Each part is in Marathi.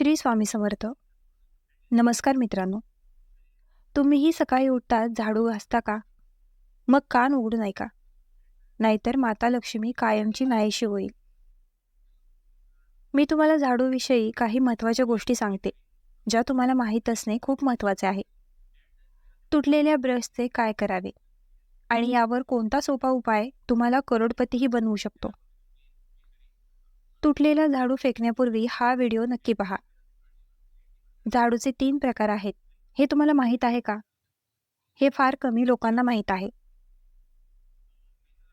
श्री स्वामी समर्थ. नमस्कार मित्रांनो. तुम्हीही सकाळी उठता झाडू घासता का? मग कान उघडू नाही का? नाहीतर माता लक्ष्मी कायमची नाहीशी होईल. मी तुम्हाला झाडूविषयी काही महत्त्वाच्या गोष्टी सांगते ज्या तुम्हाला माहीत असणे खूप महत्त्वाचे आहे. तुटलेल्या ब्रशचे काय करावे? आणि यावर कोणता सोपा उपाय तुम्हाला करोडपतीही बनवू शकतो? तुटलेला झाडू फेकण्यापूर्वी हा व्हिडिओ नक्की पहा. झाडूचे तीन प्रकार आहेत. हे तुम्हाला माहीत आहे का? हे फार कमी लोकांना माहीत आहे.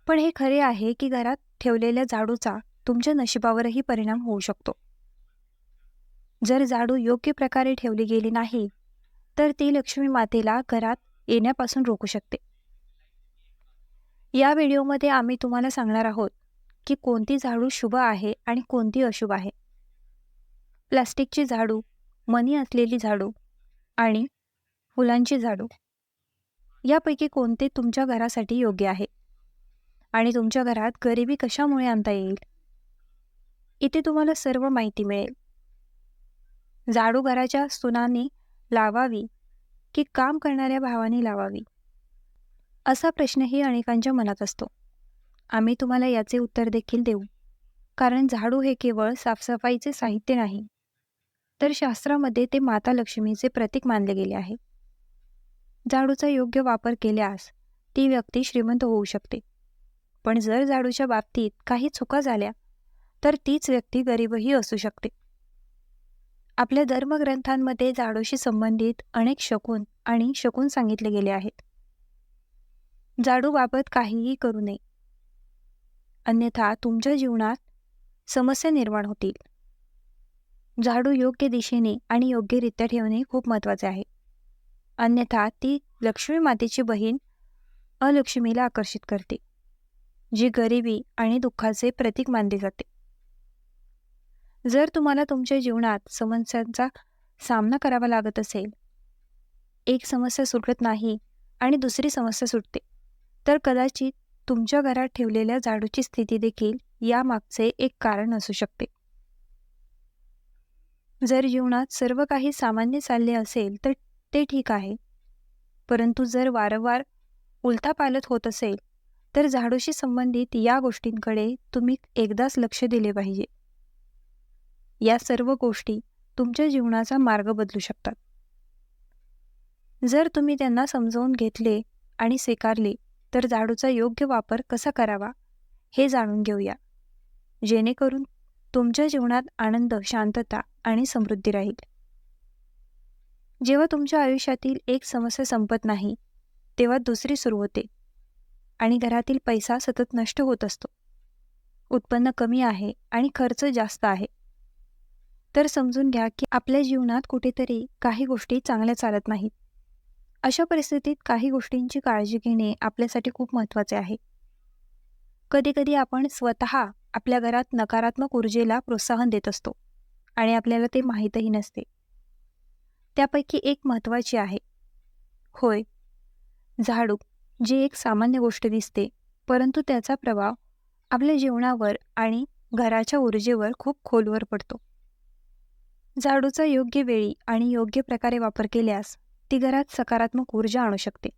पण हे खरे आहे की घरात ठेवलेल्या झाडूचा तुमच्या नशिबावरही परिणाम होऊ शकतो. जर झाडू योग्य प्रकारे ठेवली गेली नाही तर ती लक्ष्मी मातेला घरात येण्यापासून रोखू शकते. या व्हिडिओमध्ये आम्ही तुम्हाला सांगणार आहोत की कोणती झाडू शुभ आहे आणि कोणती अशुभ आहे. प्लास्टिकची झाडू मनी असलेली झाडू आणि फुलांची झाडू. यापैकी कोणते तुमच्या घरासाठी योग्य आहे? आणि तुमच्या घरात गरिबी कशामुळे आणता येईल? इथे तुम्हाला सर्व माहिती मिळेल. झाडू घराच्या सुनाने लावावी की काम करणाऱ्या भावाने लावावी? असा प्रश्नही अनेकांच्या मनात असतो. आम्ही तुम्हाला याचे उत्तर देखील देऊ. कारण झाडू हे केवळ साफसफाईचे साहित्य नाही. तर शास्त्रामध्ये ते माता लक्ष्मीचे प्रतीक मानले गेले आहे. झाडूचा योग्य वापर केल्यास ती व्यक्ती श्रीमंत होऊ शकते. पण जर झाडूच्या बाबतीत काही चुका झाल्या तर तीच व्यक्ती गरीबही असू शकते. आपल्या धर्मग्रंथांमध्ये झाडूशी संबंधित अनेक शकून आणि शकून सांगितले गेले आहेत. झाडूबाबत काहीही करू नये. अन्यथा तुमच्या जीवनात समस्या निर्माण होतील. झाडू योग्य दिशेने आणि योग्यरित्या ठेवणे खूप महत्त्वाचे आहे. अन्यथा ती लक्ष्मी मातेची बहीण अलक्ष्मीला आकर्षित करते जी गरिबी आणि दुःखाचे प्रतीक मानले जाते. जर तुम्हाला तुमच्या जीवनात समस्यांचा सामना करावा लागत असेल एक समस्या सुटत नाही आणि दुसरी समस्या सुटते तर कदाचित तुमच्या घरात ठेवलेल्या झाडूची स्थिती देखील यामागचे एक कारण असू शकते. जर जीवनात सर्व काही सामान्य चालले असेल तर ते ठीक आहे. परंतु जर वारंवार उलथापालत होत असेल तर झाडूशी संबंधित या गोष्टींकडे तुम्ही एकदाच लक्ष दिले पाहिजे. या सर्व गोष्टी तुमच्या जीवनाचा मार्ग बदलू शकतात. जर तुम्ही त्यांना समजावून घेतले आणि स्वीकारले तर झाडूचा योग्य वापर कसा करावा हे जाणून घेऊया. जेणेकरून तुमच्या जीवनात आनंद शांतता आणि समृद्धी राहील. जेव्हा तुमच्या आयुष्यातील एक समस्या संपत नाही तेव्हा दुसरी सुरू होते आणि घरातील पैसा सतत नष्ट होत असतो. उत्पन्न कमी आहे आणि खर्च जास्त आहे. तर समजून घ्या की आपल्या जीवनात कुठेतरी काही गोष्टी चांगल्या चालत नाहीत. अशा परिस्थितीत काही गोष्टींची काळजी घेणे आपल्यासाठी खूप महत्त्वाचे आहे. कधीकधी आपण स्वतः आपल्या घरात नकारात्मक ऊर्जेला प्रोत्साहन देत असतो आणि आपल्याला ते माहीतही नसते. त्यापैकी एक महत्त्वाची आहे. होय. झाडू जी एक सामान्य गोष्ट दिसते परंतु त्याचा प्रभाव आपल्या जीवनावर आणि घराच्या ऊर्जेवर खूप खोलवर पडतो. झाडूचा योग्य वेळी आणि योग्य प्रकारे वापर केल्यास ती घरात सकारात्मक ऊर्जा आणू शकते.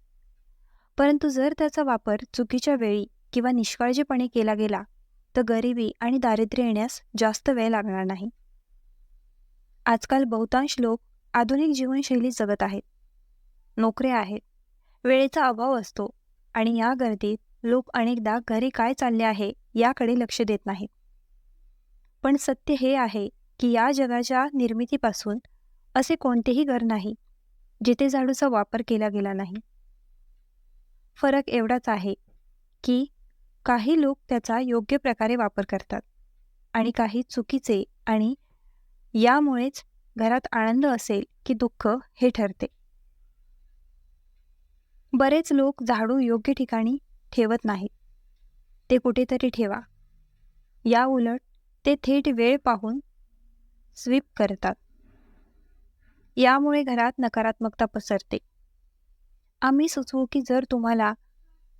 परंतु जर त्याचा वापर चुकीच्या वेळी किंवा निष्काळजीपणे केला गेला तर गरिबी आणि दारिद्र्य येण्यास जास्त वेळ लागणार नाही. आजकाल बहुतांश लोक आधुनिक जीवनशैली जगत आहेत. नोकऱ्या आहेत. वेळेचा अभाव असतो आणि या गर्दीत लोक अनेकदा घरी काय चालले आहे याकडे लक्ष देत नाहीत. पण सत्य हे आहे की या जगाच्या निर्मितीपासून असे कोणतेही घर नाही जिथे झाडूचा वापर केला गेला नाही. फरक एवढाच आहे की काही लोक त्याचा योग्य प्रकारे वापर करतात आणि काही चुकीचे आणि यामुळेच घरात आनंद असेल की दुःख हे ठरते. बरेच लोक झाडू योग्य ठिकाणी ठेवत नाहीत. ते कुठेतरी ठेवा. या उलट ते थेट वेळ पाहून स्वीप करतात. यामुळे घरात नकारात्मकता पसरते. आम्ही सुचवू की जर तुम्हाला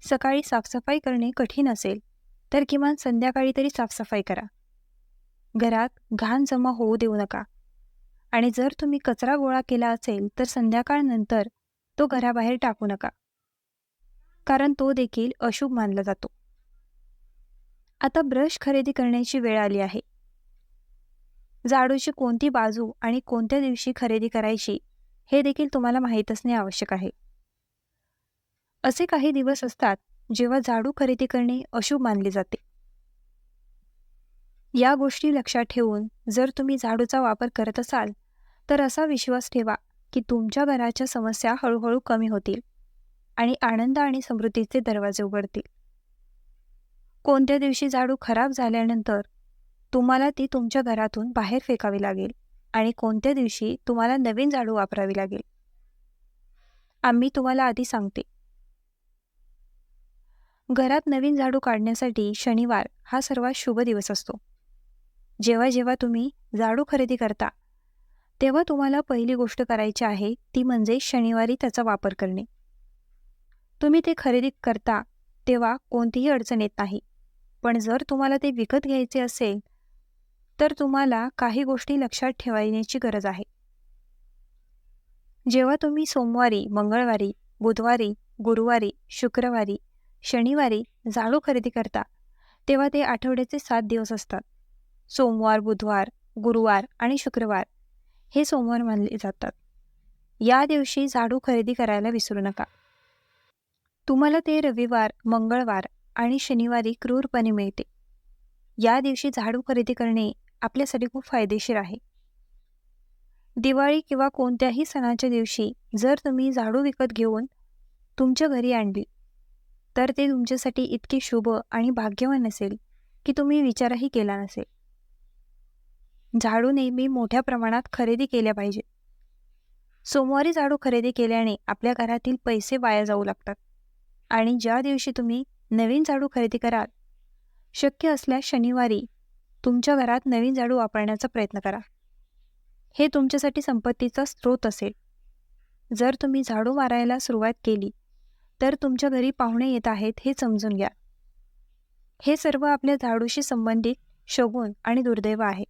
सकाळी साफसफाई करणे कठीण असेल तर किमान संध्याकाळी तरी साफसफाई करा. घरात घाण जमा होऊ देऊ नका. आणि जर तुम्ही कचरा गोळा केला असेल तर संध्याकाळनंतर तो घराबाहेर टाकू नका. कारण तो देखील अशुभ मानला जातो. आता ब्रश खरेदी करण्याची वेळ आली आहे. जाडूची कोणती बाजू आणि कोणत्या दिवशी खरेदी करायची हे देखील तुम्हाला माहीत असणे आवश्यक आहे. असे काही दिवस असतात जेव्हा झाडू खरेदी करणे अशुभ मानले जाते. या गोष्टी लक्षात ठेवून जर तुम्ही झाडूचा वापर करत असाल तर असा विश्वास ठेवा की तुमच्या घराच्या समस्या हळूहळू कमी होतील आणि आनंद आणि समृद्धीचे दरवाजे उघडतील. कोणत्या दिवशी झाडू खराब झाल्यानंतर तुम्हाला ती तुमच्या घरातून बाहेर फेकावी लागेल आणि कोणत्या दिवशी तुम्हाला नवीन झाडू वापरावी लागेल. आम्ही तुम्हाला आधी सांगते घरात नवीन झाडू काढण्यासाठी शनिवार हा सर्वात शुभ दिवस असतो. जेव्हा जेव्हा तुम्ही झाडू खरेदी करता तेव्हा तुम्हाला पहिली गोष्ट करायची आहे ती म्हणजे शनिवारी त्याचा वापर करणे. तुम्ही ते खरेदी करता तेव्हा कोणतीही अडचण येत नाही. पण जर तुम्हाला ते विकत घ्यायचे असेल तर तुम्हाला काही गोष्टी लक्षात ठेवण्याची गरज आहे. जेव्हा तुम्ही सोमवारी मंगळवारी बुधवारी गुरुवारी शुक्रवारी शनिवारी जाळू खरेदी करता. तेव्हा ते आठवड्याचे सात दिवस असतात. सोमवार बुधवार गुरुवार आणि शुक्रवार हे सोमवार मानले जातात. या दिवशी झाडू खरेदी करायला विसरू नका. तुम्हाला ते रविवार मंगळवार आणि शनिवारी क्रूरपणे मिळते. या दिवशी झाडू खरेदी करणे आपल्यासाठी खूप फायदेशीर आहे. दिवाळी किंवा कोणत्याही सणाच्या दिवशी जर तुम्ही झाडू विकत घेऊन तुमच्या घरी आणली तर ते तुमच्यासाठी इतके शुभ आणि भाग्यवान असेल की तुम्ही विचारही केला नसेल. झाडू नेहमी मोठ्या प्रमाणात खरेदी केल्या पाहिजे. सोमवारी झाडू खरेदी केल्याने आपल्या घरातील पैसे वाया जाऊ लागतात. आणि ज्या दिवशी तुम्ही नवीन झाडू खरेदी कराल शक्य असल्यास शनिवारी तुमच्या घरात नवीन झाडू वापरण्याचा प्रयत्न करा. हे तुमच्यासाठी संपत्तीचा स्रोत असेल. जर तुम्ही झाडू मारायला सुरुवात केली तर तुमच्या घरी पाहुणे येत आहेत हे समजून घ्या. हे सर्व आपल्या झाडूशी संबंधित शगुन आणि दुर्दैव आहे.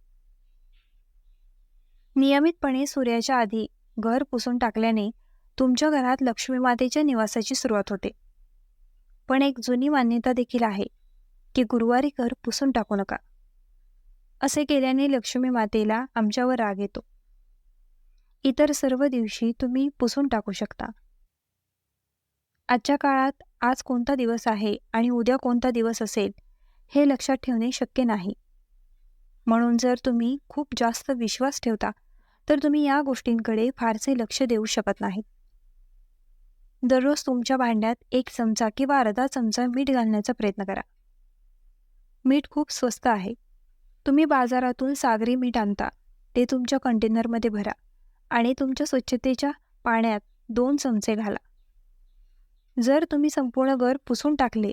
नियमितपणे सूर्याच्या आधी घर पुसून टाकल्याने तुमच्या घरात लक्ष्मी मातेच्या निवासाची सुरुवात होते. पण एक जुनी मान्यता देखील आहे की गुरुवारी घर पुसून टाकू नका. असे केल्याने लक्ष्मी मातेला आमच्यावर राग येतो. इतर सर्व दिवशी तुम्ही पुसून टाकू शकता. आजच्या काळात आज कोणता दिवस आहे आणि उद्या कोणता दिवस असेल हे लक्षात ठेवणे शक्य नाही. म्हणून जर तुम्ही खूप जास्त विश्वास ठेवता तर तुम्ही या गोष्टींकडे फारसे लक्ष देऊ शकत नाही. दररोज तुमच्या भांड्यात एक चमचा किंवा अर्धा चमचा मीठ घालण्याचा प्रयत्न करा. मीठ खूप स्वस्त आहे. तुम्ही बाजारातून सागरी मीठ आणता ते तुमच्या कंटेनरमध्ये भरा आणि तुमच्या स्वच्छतेच्या पाण्यात दोन चमचे घाला. जर तुम्ही संपूर्ण घर पुसून टाकले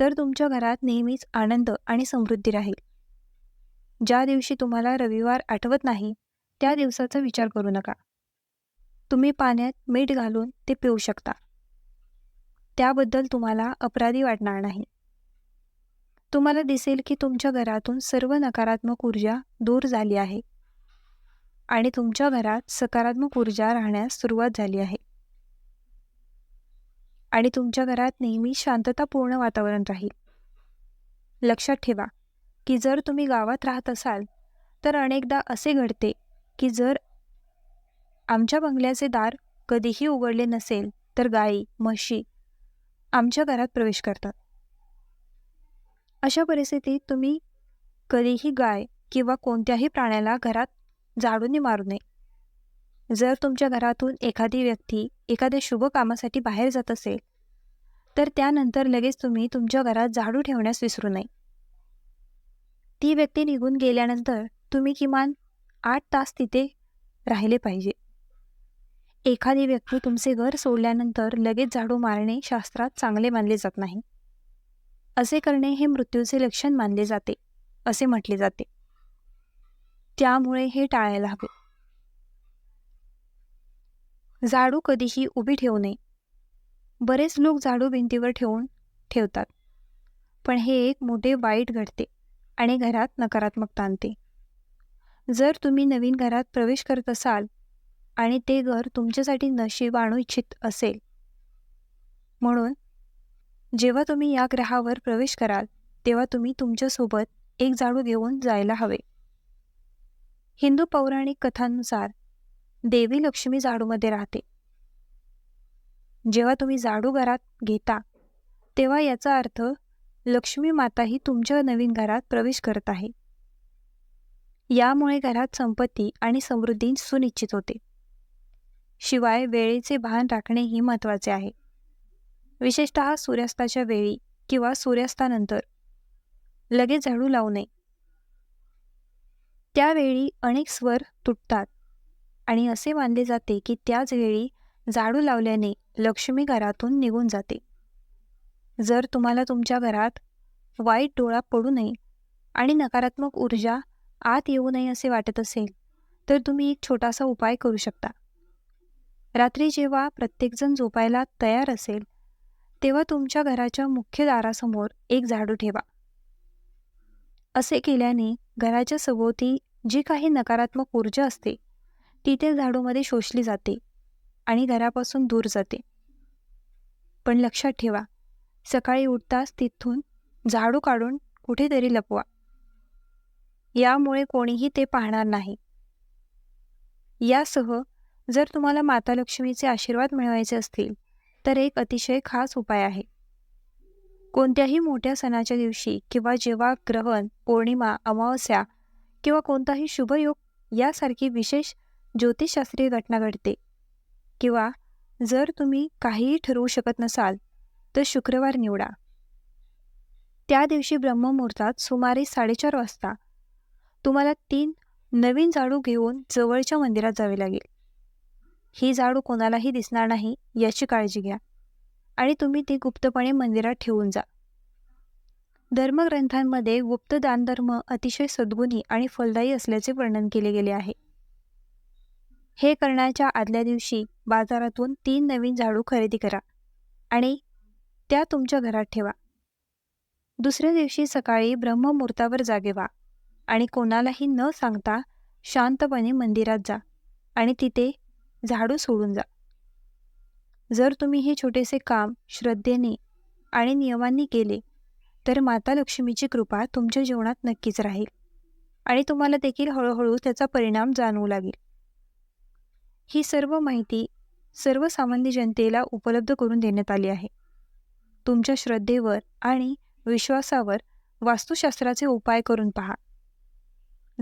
तर तुमच्या घरात नेहमीच आनंद आणि समृद्धी राहील. ज्या दिवशी तुम्हाला रविवार आठवत नाही त्या दिवसाचा विचार करू नका. तुम्ही पाण्यात मीठ घालून ते पिऊ शकता. त्याबद्दल तुम्हाला अपराधी वाटणार नाही. तुम्हाला दिसेल की तुमच्या घरातून सर्व नकारात्मक ऊर्जा दूर झाली आहे आणि तुमच्या घरात सकारात्मक ऊर्जा राहण्यास सुरुवात झाली आहे. आणि तुमच्या घरात नेहमी शांततापूर्ण वातावरण राहील. लक्षात ठेवा की जर तुम्ही गावात राहत असाल तर अनेकदा असे घडते की जर आमच्या बंगल्याचे दार कधीही उघडले नसेल तर गायी म्हशी आमच्या घरात प्रवेश करतात. अशा परिस्थितीत तुम्ही कधीही गाय किंवा कोणत्याही प्राण्याला घरात झाडूने मारू नये. जर तुमच्या घरातून एखादी व्यक्ती एखाद्या शुभ कामासाठी बाहेर जात असेल तर त्यानंतर लगेच तुम्ही तुमच्या घरात झाडू ठेवण्यास विसरू नये. ती व्यक्ती निघून गेल्यानंतर तुम्ही किमान आठ तास तिथे राहिले पाहिजे. एखादी व्यक्ती तुमचे घर सोडल्यानंतर लगेच झाडू मारणे शास्त्रात चांगले मानले जात नाही. असे करणे हे मृत्यूचे लक्षण मानले जाते असे म्हटले जाते. त्यामुळे हे टाळायला हवे. झाडू कधीही उभी ठेवू नये. बरेच लोक झाडू भिंतीवर ठेवून ठेवतात. पण हे एक मोठे वाईट घडते आणि घरात नकारात्मकता आणते. जर तुम्ही नवीन घरात प्रवेश करत असाल आणि ते घर तुमच्यासाठी नशीब आणू इच्छित असेल. म्हणून जेव्हा तुम्ही या ग्रहावर प्रवेश कराल तेव्हा तुम्ही तुमच्यासोबत एक झाडू घेऊन जायला हवे. हिंदू पौराणिक कथांनुसार देवी लक्ष्मी झाडूमध्ये राहते. जेव्हा तुम्ही झाडू घरात घेता तेव्हा याचा अर्थ लक्ष्मी माता ही तुमच्या नवीन घरात प्रवेश करत आहे. यामुळे घरात संपत्ती आणि समृद्धी सुनिश्चित होते. शिवाय वेळेचे भान राखणेही महत्त्वाचे आहे. विशेषत सूर्यास्ताच्या वेळी किंवा सूर्यास्तानंतर. लगेच झाडू लावू नये. त्यावेळी अनेक स्वर तुटतात. आणि असे मानले जाते की त्याच वेळी झाडू लावल्याने लक्ष्मी घरातून निघून जाते. जर तुम्हाला तुमच्या घरात वाईट डोळा पडू नये आणि नकारात्मक ऊर्जा आत येऊ नये असे वाटत असेल तर तुम्ही एक छोटासा उपाय करू शकता. रात्री जेव्हा प्रत्येकजण झोपायला तयार असेल तेव्हा तुमच्या घराच्या मुख्य दारासमोर एक झाडू ठेवा. असे केल्याने घराच्या सभोवती जी काही नकारात्मक ऊर्जा असते ती त्या झाडूमध्ये शोषली जाते आणि घरापासून दूर जाते. पण लक्षात ठेवा सकाळी उठताच तिथून झाडू काढून कुठेतरी लपवा. यामुळे कोणीही ते पाहणार नाही. यासह जर तुम्हाला माता लक्ष्मीचे आशीर्वाद मिळवायचे असतील तर एक अतिशय खास उपाय आहे. कोणत्याही मोठ्या सणाच्या दिवशी किंवा जेव्हा ग्रहण पौर्णिमा अमावस्या किंवा कोणताही शुभयोग यासारखी विशेष ज्योतिषशास्त्रीय घटना घडते. किंवा जर तुम्ही काहीही ठरवू शकत नसाल तर शुक्रवार निवडा. त्या दिवशी ब्रह्ममुहूर्तात सुमारे साडेचार वाजता तुम्हाला तीन नवीन झाडू घेऊन जवळच्या मंदिरात जावे लागेल. ही झाडू कोणालाही दिसणार नाही याची काळजी घ्या. आणि तुम्ही ती गुप्तपणे मंदिरात ठेवून जा. धर्मग्रंथांमध्ये गुप्त दानधर्म अतिशय सद्गुणी आणि फलदायी असल्याचे वर्णन केले गेले आहे. हे करण्याच्या आदल्या दिवशी बाजारातून तीन नवीन झाडू खरेदी करा आणि त्या तुमच्या घरात ठेवा. दुसऱ्या दिवशी सकाळी ब्रह्ममुहूर्तावर जागे व्हा आणि कोणालाही न सांगता शांतपणे मंदिरात जा आणि तिथे झाडू सोडून जा. जर तुम्ही हे छोटेसे काम श्रद्धेने आणि नियमांनी केले तर माता लक्ष्मीची कृपा तुमच्या जीवनात नक्कीच राहील आणि तुम्हाला देखील हळूहळू त्याचा परिणाम जाणवू लागेल. ही सर्व माहिती सर्वसामान्य जनतेला उपलब्ध करून देण्यात आली आहे. तुमच्या श्रद्धेवर आणि विश्वासावर वास्तुशास्त्राचे उपाय करून पहा.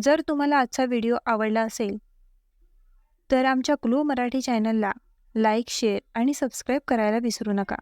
जर तुम्हाला आजचा व्हिडिओ आवडला असेल तर आमच्या क्लू मराठी चॅनलला लाईक शेअर आणि सबस्क्राईब करायला विसरू नका.